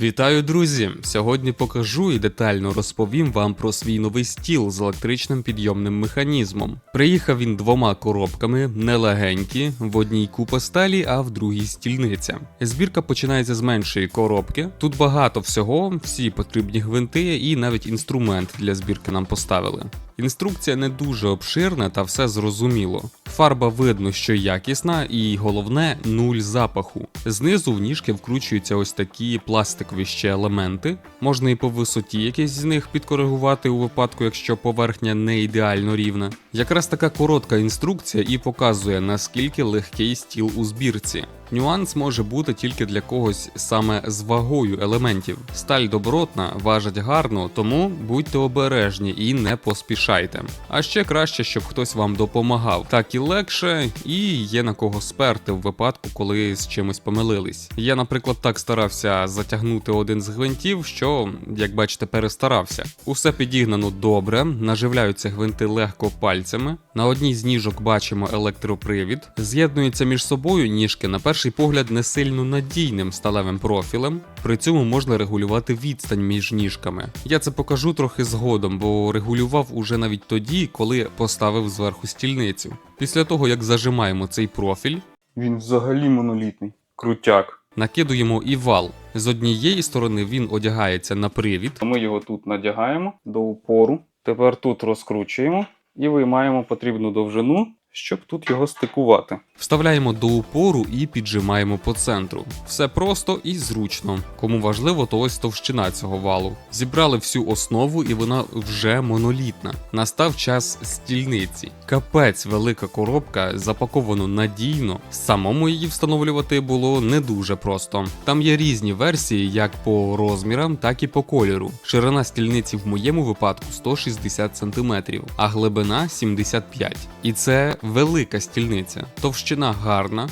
Вітаю, друзі! Сьогодні покажу і детально розповім вам про свій новий стіл з електричним підйомним механізмом. Приїхав він двома коробками, нелегенькі, в одній купа сталі, а в другій стільниця. Збірка починається з меншої коробки. Тут багато всього, всі потрібні гвинти і навіть інструмент для збірки нам поставили. Інструкція не дуже обширна та все зрозуміло. Фарба видно, що якісна, і головне нуль запаху. Знизу в ніжки вкручуються ось такі пластикові ще елементи. Можна і по висоті якісь з них підкоригувати у випадку, якщо поверхня не ідеально рівна. Якраз така коротка інструкція і показує наскільки легкий стіл у збірці. Нюанс може бути тільки для когось саме з вагою елементів. Сталь добротна, важить гарно, тому будьте обережні і не поспішайте. А ще краще, щоб хтось вам допомагав. Так і легше, і є на кого сперти в випадку, коли з чимось помилились. Я, наприклад, так старався затягнути один з гвинтів, що, як бачите, перестарався. Усе підігнано добре, наживляються гвинти легко пальцями. На одній з ніжок бачимо електропривід, з'єднуються між собою ніжки на перший погляд не сильно надійним сталевим профілем. При цьому можна регулювати відстань між ніжками. Я це покажу трохи згодом, бо регулював уже навіть тоді, коли поставив зверху стільницю. Після того, як зажимаємо цей профіль, Він взагалі монолітний. Крутяк. накидуємо і вал. З однієї сторони він одягається на привід, Ми його тут надягаємо до упору. Тепер тут розкручуємо і виймаємо потрібну довжину, щоб тут його стикувати. Вставляємо до упору і піджимаємо по центру. Все просто і зручно. Кому важливо, то ось товщина цього валу. Зібрали всю основу, і вона вже монолітна. Настав час стільниці. Капець, велика коробка, запаковано надійно. Самому її встановлювати було не дуже просто. Там є різні версії, як по розмірам, так і по кольору. Ширина стільниці в моєму випадку 160 см, а глибина 75 І це велика стільниця. Товщина гарна.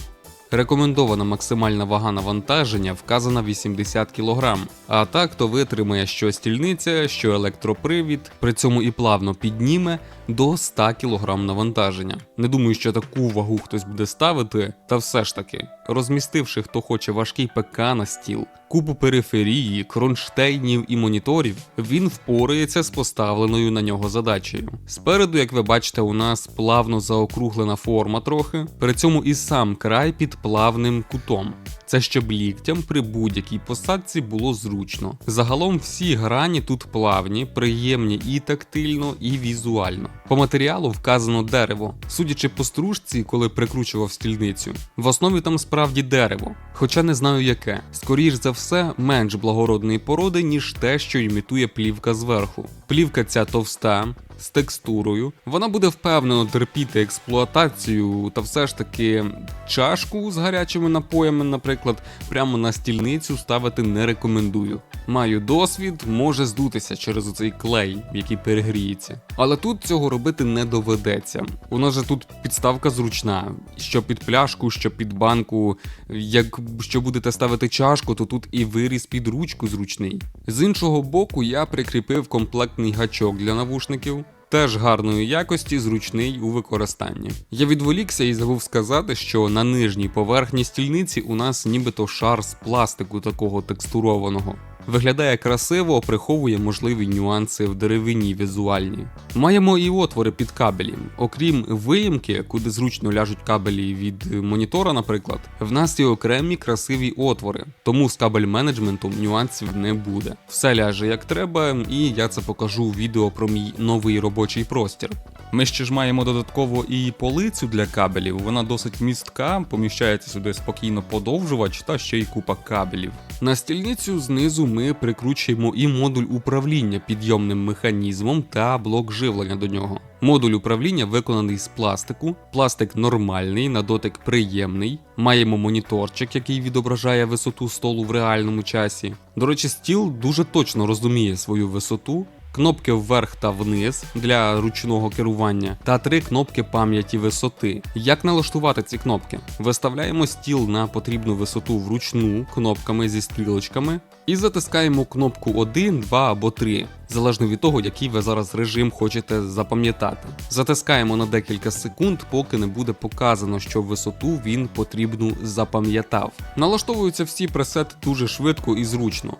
Рекомендована максимальна вага навантаження вказана 80 кг. А так то витримає що стільниця, що електропривід, при цьому і плавно підніме до 100 кг навантаження. Не думаю, що таку вагу хтось буде ставити, та все ж таки, розмістивши хто хоче важкий ПК на стіл, купу периферії, кронштейнів і моніторів, він впорається з поставленою на нього задачею. Спереду, як ви бачите, у нас плавно заокруглена форма трохи, при цьому і сам край під плавним кутом. Це щоб ліктям при будь-якій посадці було зручно. Загалом всі грані тут плавні, приємні і тактильно, і візуально. По матеріалу вказано дерево. Судячи по стружці, коли прикручував стільницю, в основі там справді дерево, хоча не знаю яке. Скоріш за все, менш благородної породи, ніж те, що імітує плівка зверху. Плівка ця товста. З текстурою, вона буде впевнено терпіти експлуатацію, та все ж таки чашку з гарячими напоями, наприклад, прямо на стільницю ставити не рекомендую. Маю досвід, може здутися через оцей клей, який перегріється. Але тут цього робити не доведеться. У нас же тут підставка зручна, що під пляшку, що під банку. Як що будете ставити чашку, то тут і виріз під ручку зручний. З іншого боку, я прикріпив комплектний гачок для навушників. Теж гарної якості, зручний у використанні. Я відволікся і забув сказати, що на нижній поверхні стільниці у нас нібито шар з пластику такого текстурованого. Виглядає красиво, приховує можливі нюанси в деревині візуальні. Маємо і отвори під кабелі. Окрім виїмки, куди зручно ляжуть кабелі від монітора, наприклад, в нас є окремі красиві отвори, тому з кабель менеджментом нюансів не буде. Все ляже як треба, і я це покажу у відео про мій новий робочий простір. Ми ще ж маємо додатково і полицю для кабелів. Вона досить містка, поміщається сюди спокійно подовжувач та ще й купа кабелів. На стільницю знизу ми прикручуємо і модуль управління підйомним механізмом та блок живлення до нього. Модуль управління виконаний з пластику, пластик нормальний, на дотик приємний. Маємо моніторчик, який відображає висоту столу в реальному часі. До речі, стіл дуже точно розуміє свою висоту. Кнопки вверх та вниз для ручного керування та три кнопки пам'яті висоти. Як налаштувати ці кнопки? Виставляємо стіл на потрібну висоту вручну кнопками зі стрілочками і затискаємо кнопку 1, 2 або 3, залежно від того, який ви зараз режим хочете запам'ятати. Затискаємо на декілька секунд, поки не буде показано, що висоту він потрібну запам'ятав. Налаштовуються всі пресети дуже швидко і зручно.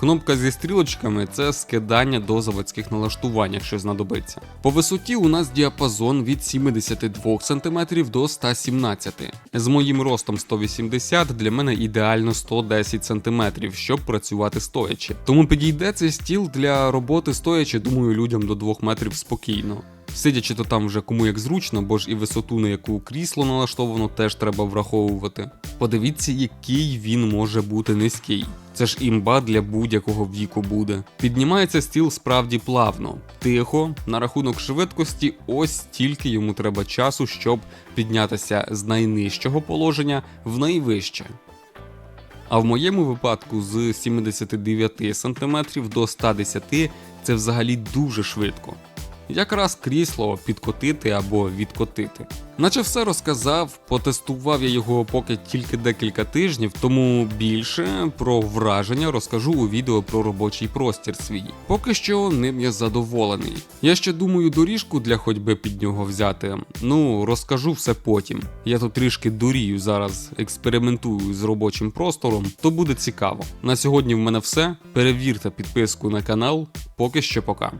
Кнопка зі стрілочками це скидання до заводських налаштувань, якщо знадобиться. По висоті у нас діапазон від 72 см до 117 З моїм ростом 180 для мене ідеально 110 см, щоб працювати стоячи. Тому підійде цей стіл для роботи стоячи, думаю, людям до 2 метрів спокійно. Сидячи то там вже кому як зручно, бо ж і висоту, на яку крісло налаштовано, теж треба враховувати. Подивіться, який він може бути низький. Це ж імба для будь-якого віку буде. Піднімається стіл справді плавно, тихо, на рахунок швидкості, ось стільки йому треба часу, щоб піднятися з найнижчого положення в найвище. А в моєму випадку з 79 см до 110 це взагалі дуже швидко. Якраз крісло підкотити або відкотити. Наче все розказав, потестував я його поки тільки декілька тижнів, тому більше про враження розкажу у відео про робочий простір свій. Поки що ним я задоволений. Я ще думаю доріжку для ходьби під нього взяти. Ну, розкажу все потім. Я тут трішки дурію зараз, експериментую з робочим простором, то буде цікаво. На сьогодні в мене все. Перевірте підписку на канал. Поки що пока.